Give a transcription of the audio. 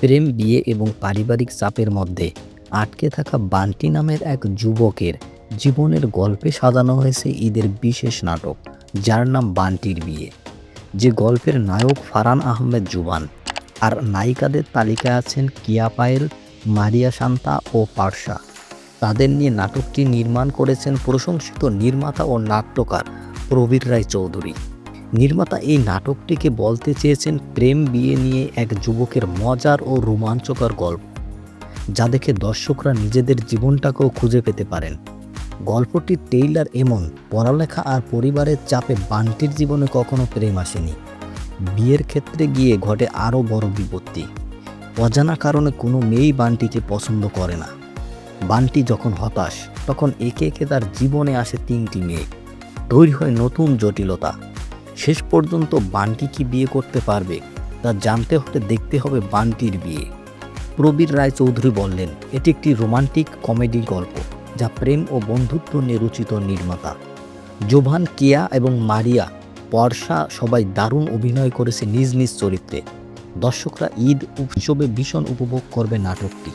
প্রেম, বিয়ে এবং পারিবারিক চাপের মধ্যে আটকে থাকা বান্টি নামের এক যুবকের জীবনের গল্পে সাজানো হয়েছে ঈদের বিশেষ নাটক, যার নাম বান্টির বিয়ে। যে গল্পের নায়ক ফারান আহমেদ জুবান আর নায়িকাদের তালিকায় আছেন কিয়া পায়েল, মারিয়া শান্তা ও পার্সা তাদের নিয়ে নাটকটি নির্মাণ করেছেন প্রশংসিত নির্মাতা ও নাট্যকার প্রবীর রায় চৌধুরী। নির্মাতা এই নাটকটিকে বলতে চেয়েছেন প্রেম বিয়ে নিয়ে এক যুবকের মজার ও রোমাঞ্চকর গল্প, যা দেখে দর্শকরা নিজেদের জীবনটাকেও খুঁজে পেতে পারেন। গল্পটির টেইলার এমন পড়ালেখা আর পরিবারের চাপে বান্টির জীবনে কখনো প্রেম আসেনি। বিয়ের ক্ষেত্রে গিয়ে ঘটে আরও বড় বিপত্তি। অজানা কারণে কোনো মেয়েই বান্টিকে পছন্দ করে না। বান্টি যখন হতাশ, তখন একে একে তার জীবনে আসে তিনটি মেয়ে। তৈরি হয় নতুন জটিলতা। শেষ পর্যন্ত বান্টি কি বিয়ে করতে পারবে, তা জানতে হলে দেখতে হবে বান্টির বিয়ে। প্রবীর রায় চৌধুরী বললেন, এটি একটি রোমান্টিক কমেডি গল্প, যা প্রেম ও বন্ধুত্ব নিয়ে রচিত নির্মাতা। জোভান কিয়া এবং মারিয়া বর্ষা সবাই দারুণ অভিনয় করেছে নিজ নিজ চরিত্রে। দর্শকরা ঈদ উৎসবে ভীষণ উপভোগ করবে নাটকটি।